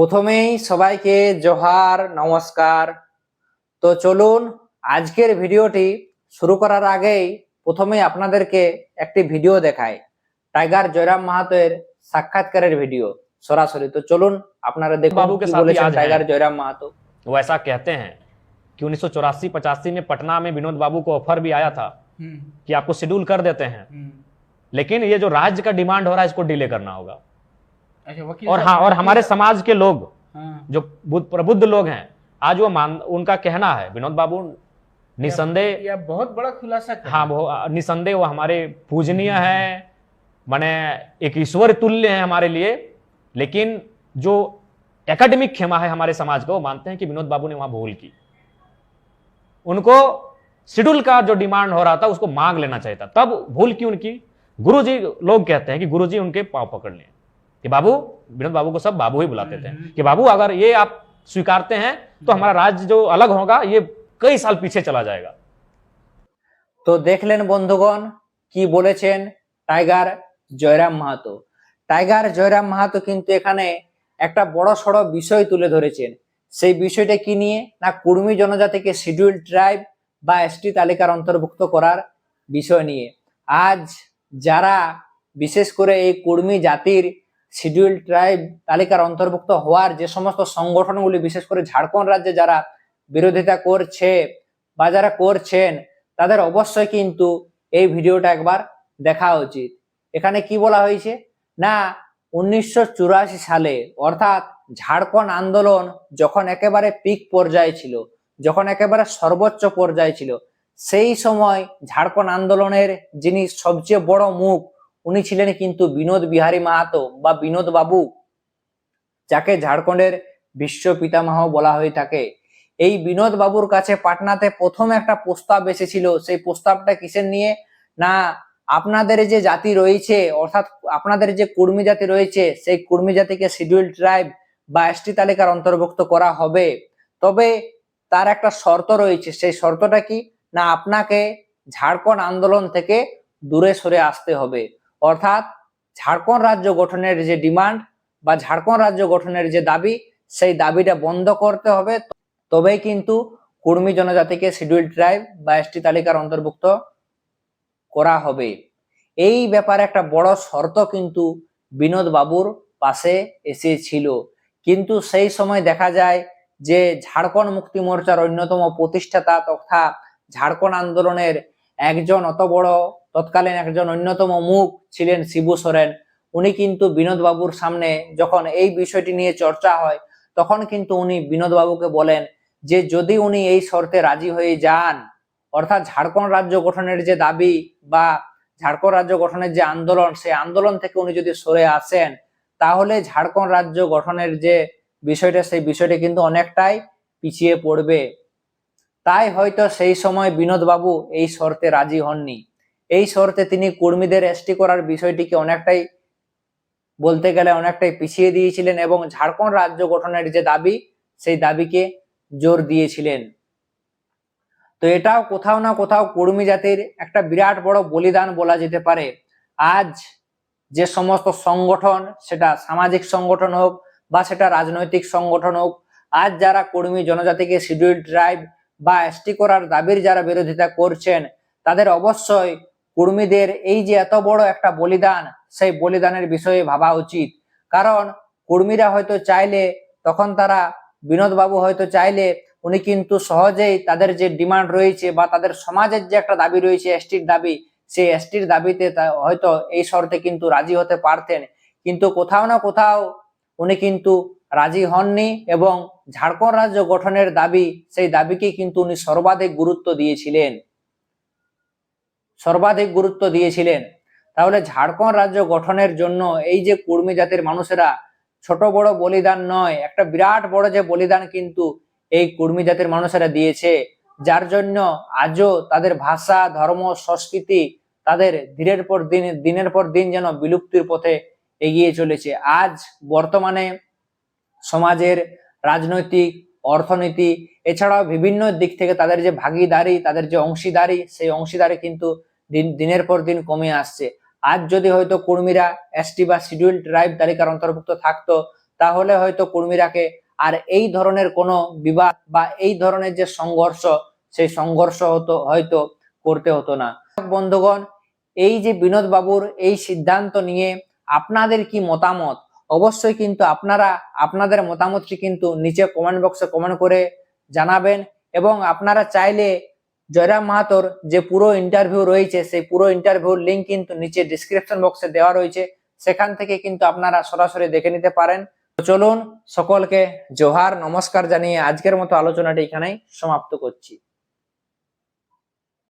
প্রথমেই সবাইকে জোহার নমস্কার তো চলুন আজকের ভিডিওটি শুরু করার আগেই প্রথমেই আপনাদেরকে একটি ভিডিও দেখাই টাইগার জয়রাম মাহাতোর সাক্ষাৎকারের ভিডিও সরাসরি তো চলুন আপনারা দেখুন बाबू के কি साथ ही বলেছেন आज हैं। টাইগার জয়রাম মাহাতো वो ऐसा कहते हैं कि उन्नीस सौ चौरासी पचासी में पटना में विनोद बाबू को ऑफर भी आया था हम्म, कि आपको शेड्यूल कर देते हैं हम्म। लेकिन ये जो राज्य का डिमांड हो रहा है इसको डिले करना होगा अच्छा और हाँ और हमारे समाज के लोग हाँ, जो बुद्ध प्रबुद्ध लोग हैं आज वो मान उनका कहना है विनोद बाबू निसंदेह यह बहुत बड़ा खुलासा हाँ निसंदेह वो हमारे पूजनीय है माने एक ईश्वर तुल्य है हमारे लिए लेकिन जो एकेडमिक क्षमा है हमारे समाज का वो मानते हैं कि विनोद बाबू ने वहाँ भूल की। उनको शेड्यूल का जो डिमांड हो रहा था उसको मांग लेना चाहिए था। तब भूल की उनकी। गुरुजी लोग कहते हैं कि गुरुजी उनके पाँव पकड़ लिए कि बाबू विनोद बाबू को सब बाबू ही बुलाते थे कि बाबू अगर ये आप स्वीकारते हैं तो हमारा राज्य जो अलग होगा ये कई साल पीछे चला जाएगा তো দেখলেন বন্ধুগণ কি বলেছেন টাইগার জয়রাম মাহাতো টাইগার জয়রাম মাহাতো কিন্তু এখানে একটা বড় সড় বিষয় তুলে ধরেছেন সেই বিষয়টা কি নিয়ে না কুর্মী জনজাতিকে শিডিউল ট্রাইব বা এসটি তালিকার অন্তর্ভুক্ত করার বিষয় নিয়ে আজ যারা বিশেষ করে এই কুর্মী জাতির শিডিউল ট্রাইব তালিকার অন্তর্ভুক্ত হওয়ার যে সমস্ত সংগঠনগুলি, বিশেষ করে ঝাড়খণ্ড রাজ্যে যারা বিরোধিতা করছে বা যারা করছেন, তাদের অবশ্যই কিন্তু এই ভিডিওটা একবার দেখা উচিত। এখানে কি বলা হয়েছে? না, উনিশশো চুরাশি সালে, অর্থাৎ ঝাড়খণ্ড আন্দোলন যখন একেবারে পিক পর্যায়ে ছিল, যখন একেবারে সর্বোচ্চ পর্যায়ে ছিল, সেই সময় ঝাড়খণ্ড আন্দোলনের যিনি সবচেয়ে বড় মুখ উনি ছিলেন কিন্তু বিনোদ বিহারী মাহাতো বা বিনোদ বাবু, যাকে ঝাড়খণ্ডের বিশ্ব পিতামহ বলা হয়ে থাকে। এই বিনোদ বাবুর কাছে পাটনাতে প্রথম একটা প্রস্তাব এসেছিল। সেই প্রস্তাবটা কিসের নিয়ে? না, আপনাদের যে জাতি রয়েছে, অর্থাৎ আপনাদের যে কুর্মী জাতি রয়েছে, সেই কুর্মী জাতিকে শিডিউল ট্রাইব বা এসটি তালিকার অন্তর্ভুক্ত করা হবে। তবে তার একটা শর্ত রয়েছে। সেই শর্তটা কি? না, আপনাকে ঝাড়খণ্ড আন্দোলন থেকে দূরে সরে আসতে হবে। অর্থাৎ ঝাড়খণ্ড রাজ্য গঠনের যে ডিমান্ড বা ঝাড়খণ্ড রাজ্য গঠনের যে দাবি, সেই দাবিটা বন্ধ করতে হবে। তবেই কিন্তু কুর্মী জনজাতিকে শিডিউল ট্রাইব বা এসটি তালিকার অন্তর্ভুক্ত করা হবে। এই ব্যাপারে একটা বড় শর্ত কিন্তু বিনোদ বাবুর পাশে এসেছিল। কিন্তু সেই সময় দেখা যায় যে ঝাড়খণ্ড মুক্তি মোর্চার অন্যতম প্রতিষ্ঠাতা তথা ঝাড়খণ্ড আন্দোলনের একজন অত বড় তৎকালীন একজন অন্যতম মুখ ছিলেন শিবু সোরেন। উনি কিন্তু বিনোদ বাবুর সামনে যখন এই বিষয়টি নিয়ে চর্চা হয়, তখন কিন্তু উনি বিনোদ বাবুকে বলেন যে, যদি উনি এই শর্তে রাজি হয়ে যান, অর্থাৎ ঝাড়খণ্ড রাজ্য গঠনের যে দাবি বা ঝাড়খণ্ড রাজ্য গঠনের যে আন্দোলন, সেই আন্দোলন থেকে উনি যদি সরে আসেন, তাহলে ঝাড়খণ্ড রাজ্য গঠনের যে বিষয়টা, সেই বিষয়টা কিন্তু অনেকটাই পিছিয়ে পড়বে। তাই হয়তো সেই সময় বিনোদবাবু এই শর্তে রাজি হননি। এই শর্তে তিনি কর্মীদের এসটি করার বিষয়টিকে অনেকটাই বলতে গেলে অনেকটাই পিছিয়ে দিয়েছিলেন এবং ঝাড়খণ্ড রাজ্য গঠনের যে দাবি, সেই দাবিকে জোর দিয়েছিলেন। তো এটাও কোথাও না কোথাও কর্মী জাতির একটা বিরাট বড় বলিদান বলা যেতে পারে। আজ যে সমস্ত সংগঠন, সেটা সামাজিক সংগঠন হোক বা সেটা রাজনৈতিক সংগঠন হোক, আজ যারা কর্মী জনজাতিকে শিডিউল ট্রাইব বা এসটি করার দাবির যারা বিরোধিতা করছেন, তাদের অবশ্যই কর্মীদের এই যে এত বড় একটা বলিদান, সেই বলিদানের বিষয়ে ভাবা উচিত। কারণ কর্মীরা হয়তো চাইলে, তখন তারা বিনোদ বাবু হয়তো চাইলে, উনি কিন্তু সহজেই তাদের যে ডিমান্ড রয়েছে বা তাদের সমাজের যে একটা দাবি রয়েছে, এসটির দাবি, সেই এসটির দাবিতে হয়তো এই শর্তে কিন্তু রাজি হতে পারতেন। কিন্তু কোথাও না কোথাও উনি কিন্তু রাজি হননি এবং ঝাড়খণ্ড রাজ্য গঠনের দাবি, সেই দাবিকে কিন্তু উনি সর্বাধিক গুরুত্ব দিয়েছিলেন। সর্বাধিক গুরুত্ব দিয়েছিলেন। তাহলে ঝাড়খণ্ড রাজ্য গঠনের জন্য এই যে কুর্মী জাতির মানুষেরা ছোট বড় বলিদান নয়, একটা বিরাট বড় যে বলিদান কিন্তু এই কর্মী জাতির মানুষেরা দিয়েছে, যার জন্য আজও তাদের ভাষা, ধর্ম, সংস্কৃতি তাদের দিনের পর দিন, দিনের পর দিন যেন বিলুপ্তির পথে এগিয়ে চলেছে। আজ বর্তমানে সমাজের রাজনৈতিক, অর্থনীতি, এছাড়াও বিভিন্ন দিক থেকে তাদের যে ভাগিদারি, তাদের যে অংশীদারি, সেই অংশীদারি কিন্তু দিন, দিনের পর দিন কমে আসছে। আজ যদি হয়তো কর্মীরা এসটি বা শিডিউল ট্রাইব তালিকার অন্তর্ভুক্ত থাকতো, তাহলে হয়তো কর্মীরাকে আর এই ধরনের কোনো বিবাদ বা এই ধরনের যে সংঘর্ষ, সেই সংঘর্ষ হতো, হয়তো করতে হতো না। বন্ধুগণ, এই যে বিনোদ বাবুর এই সিদ্ধান্ত নিয়ে আপনাদের কি মতামত? অবশ্যই কিন্তু আপনারা, আপনাদের মতামতটি কিন্তু নিচে কমেন্ট বক্সে কমেন্ট করে জানাবেন এবং আপনারা চাইলে জয়রাম মাহাতোর যে পুরো ইন্টারভিউ রয়েছে, সেই পুরো ইন্টারভিউর লিঙ্ক কিন্তু নিচে ডিসক্রিপশন বক্সে দেওয়া রয়েছে। সেখান থেকে কিন্তু আপনারা সরাসরি দেখে নিতে পারেন। চলুন, সকলকে জোহার, নমস্কার জানিয়ে আজকের মতো আলোচনাটি এখানেই সমাপ্ত করছি।